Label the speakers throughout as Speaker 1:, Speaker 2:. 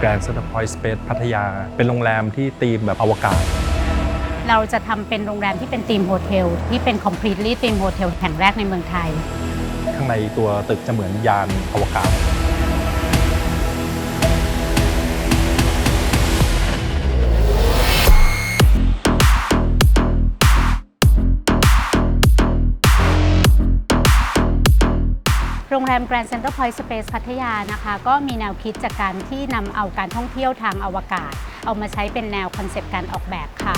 Speaker 1: Grand Center Point Space พัทยา เป็นโรงแรมที่ธีมแบบอวกาศ
Speaker 2: เราจะทำเป็นโรงแรมที่เป็นธีมโฮเทลที่เป็น completely ธีมโฮเทลแห่งแรกในเมืองไทย
Speaker 1: ข้างในตัวตึกจะเหมือนยานอวกาศ
Speaker 2: โรงแรม Grand Center Point Space พัทยานะคะ ก็มีแนวคิดจากการที่นำเอาการท่องเที่ยวทางอวกาศ เอามาใช้เป็นแนวคอนเซปต์การออกแบบค่ะ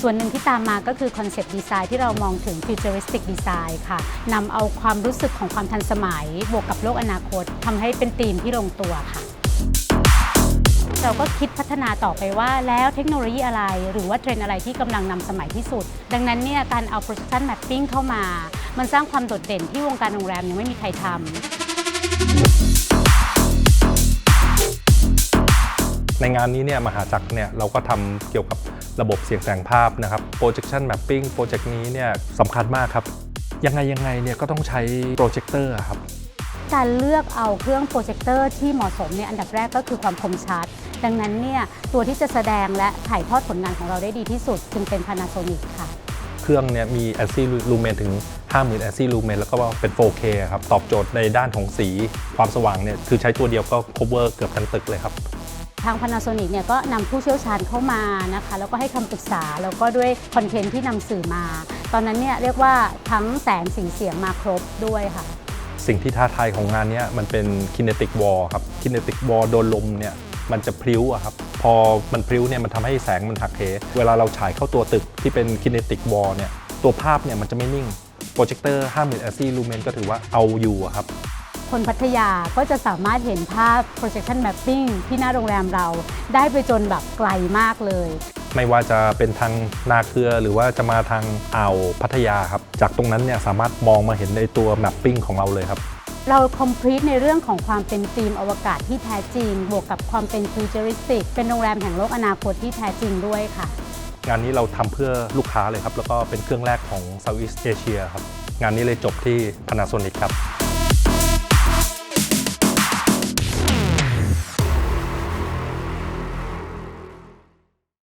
Speaker 2: ส่วนหนึ่งที่ตามมาก็คือคอนเซปต์ดีไซน์ที่เรามองถึง futuristic design ค่ะนำเอาความรู้สึกของความทันสมัย บวกกับโลกอนาคตทำให้เป็นธีมที่ลงตัวค่ะเราก็คิดพัฒนาต่อไปว่าแล้วเทคโนโลยีอะไร หรือว่าเทรนอะไรที่กำลังนำสมัยที่สุด ดังนั้นเนี่ยการเอา projection mapping เข้ามา มันสร้างความโดดเด่นที่วงการโรงแรมยังไม่มีใครทำ
Speaker 1: ในงานนี้เนี่ยมหาจักรเนี่ยเราก็ทำเกี่ยวกับระบบเสียงแสงภาพนะครับ projection mapping โปรเจกต์นี้เนี่ยสำคัญมากครับ ยังไงยังไงเนี่ยก็ต้องใช้โปรเจคเตอร์ครับ
Speaker 2: การเลือกเอาเครื่องโปรเจคเตอร์ที่เหมาะสมเนี่ยอันดับแรกก็คือความคมชัด ดังนั้นเนี่ยตัวที่จะแสดงและถ่ายทอดผลงานของเราได้ดีที่สุด จึงเป็น Panasonic ค่ะ
Speaker 1: เครื่องเนี่ยมี a n s i lumen ถึง 50,000 a n s i lumen แล้วก็เป็น 4K ครับ ตอบโจทย์ในด้านของสีความสว่างเนี่ย คือใช้ตัวเดียวก็ cover เกือบทั้งตึกเลยครับ
Speaker 2: ทาง Panasonic เนี่ยก็นำผู้เชี่ยวชาญเข้ามานะคะ แล้วก็ให้คำปรึกษา แล้วก็ด้วยคอนเทนต์ที่นำสื่อมา ตอนนั้นเนี่ยเรียกว่าทั้งแสงสีเสียงมาครบด้วยค่ะ
Speaker 1: สิ่งที่ท้าทายของงานเนี้ยมันเป็น kinetic wall ครับ kinetic wall โดนลมเนี่ยมันจะพลิ้วอะครับ พอมันพลิ้วเนี่ยมันทำให้แสงมันหักเหเวลาเราฉายเข้าตัวตึกที่เป็น kinetic wall เนี่ยตัวภาพเนี่ยมันจะไม่นิ่ง โปรเจคเตอร์50,000 a n s i lumen ก็ถือว่าเอาอยู่อะครับ
Speaker 2: คนพัทยาก็จะสามารถเห็นภาพ projection mapping ที่หน้าโรงแรมเรา ได้ไปจนแบบไกลมากเลย
Speaker 1: ไม่ว่าจะเป็นทางนาเกลือหรือว่าจะมาทางอ่าวพัทยาครับ จากตรงนั้นเนี่ยสามารถมองมาเห็นในตัว mapping ของเราเลยครับ
Speaker 2: เรา complete ในเรื่องของความเป็นธีมอวกาศที่แท้จริง บวกกับความเป็น futuristic เป็นโรงแรมแห่งโลกอนาคตที่แท้จริงด้วยค่ะ
Speaker 1: งานนี้เราทำเพื่อลูกค้าเลยครับ แล้วก็เป็นเครื่องแรกของ Southeast Asia ครับ งานนี้เลยจบที่ Panasonic ครับ